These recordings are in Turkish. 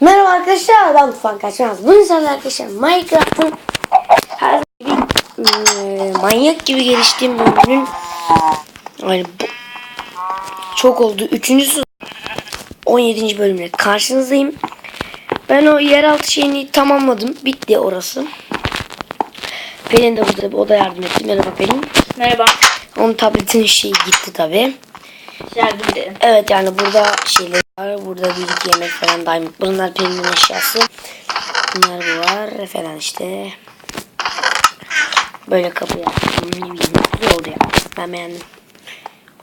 Merhaba arkadaşlar ben Tufan Kaçmaz. Bugün sizlerle arkadaşlar Minecraft'ın her bir manyak gibi geliştiğim bölümünün yani bu, çok oldu. Üçüncüsü 17. bölümle karşınızdayım. Ben o yeraltı şeyini tamamladım. Bitti orası. Pelin de burada. O da yardım etti. Merhaba Pelin. Merhaba. Onun tabletin şeyi gitti tabi. Yardım dedim. Evet yani burada şeyler var. Burada bir iki yemek falan diamond. Bunlar Pelin'in eşyası. Bunlar bu var falan işte. Böyle kapı yaptım. Güzel oldu ya. Ben beğendim.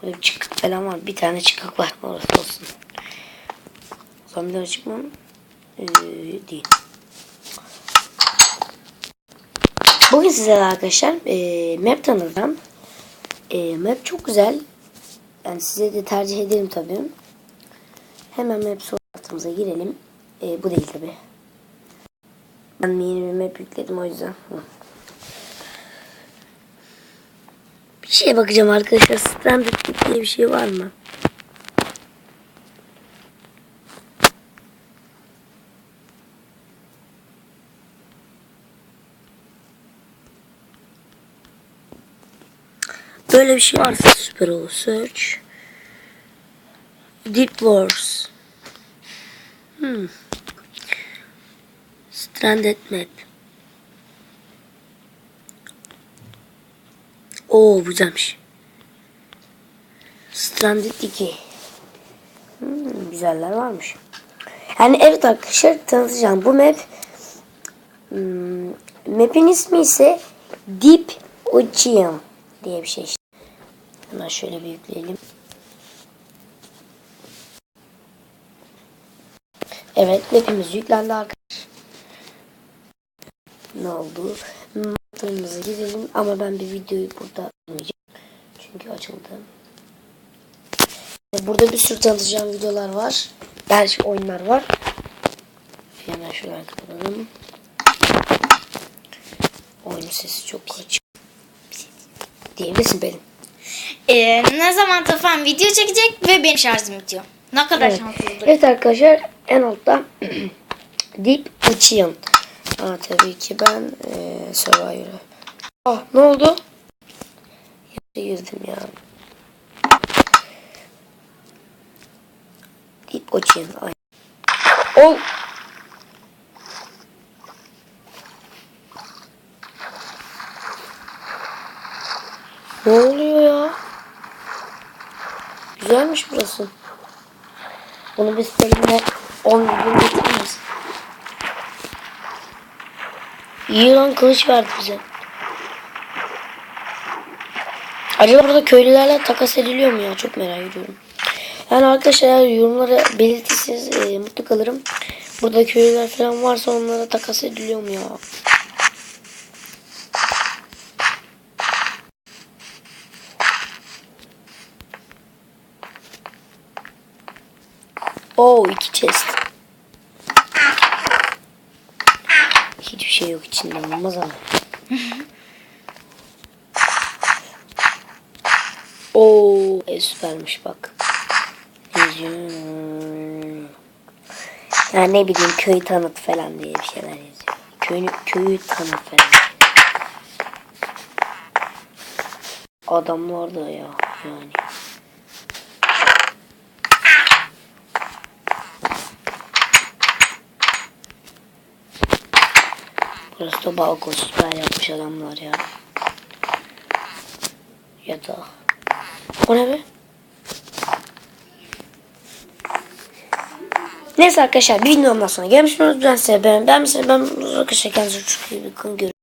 Burada bir çıkık falan var. Bir tane çıkık var. Orası olsun. Zombiler çıkma mı? Ee, değil. Bugün sizlere arkadaşlar e, map tanıtacağım. E, map çok güzel. Yani size de tercih ederim tabii. Hemen map sorularımıza girelim. E, bu değil tabii. Ben yeni bir map yükledim o yüzden. Bir şeye bakacağım arkadaşlar. Standard diye bir şey var mı? Böyle bir şey varsa süper olur. Search. Deep Wars. Hmm. Stranded Map. Oo güzelmiş. Stranded 2. Hmm, güzeller varmış. Yani evet arkadaşlar tanıtacağım. Bu map hmm, map'in ismi ise Deep Ocean diye bir şey Hemen şöyle bir yükleyelim. Evet mapimiz yüklendi arkadaşlar. Ne oldu? Motorumuza gidelim ama ben bir videoyu burada almayacağım. Çünkü açıldı. Burada bir sürü tanıtacağım videolar var. Belki oyunlar var. Hemen şöyle kapatalım. Oyun sesi çok açık. Diyebilirsin benim. Ee, ne zaman Tufan video çekecek ve benim şarjım bitiyor. Ne kadar Evet. şanssızlık. evet arkadaşlar en altta Deep Ocean. Aa, tabii ki ben e, Survivor'a. Ah ne oldu? Yanlışa girdim ya. Deep Ocean. Ay. Ol. Ne oluyor? Güzelmiş burası. Bunu biz seninle 10 gün getiririz. İyi lan kılıç verdi bize. Acaba burada köylülerle takas ediliyor mu ya? Çok merak ediyorum. Yani arkadaşlar eğer yorumlara belirtirseniz e, mutlu kalırım. Burada köylüler falan varsa onlara takas ediliyor mu ya? Oo iki chest. Hiçbir şey yok içinde olmaz ama. Oo e, süpermiş bak. Yani ne bileyim köy tanıt falan diye bir şeyler yazıyor. Köyü, köyü tanıt falan. Adamlar da ya yani. Burası da balkon süper yapmış adamlar ya. Yatak. O ne be? Neyse arkadaşlar bir videomdan sonra gelmiş. Ben size ben ben size ben arkadaşlar kendinize çok iyi bakın. Görüşürüz.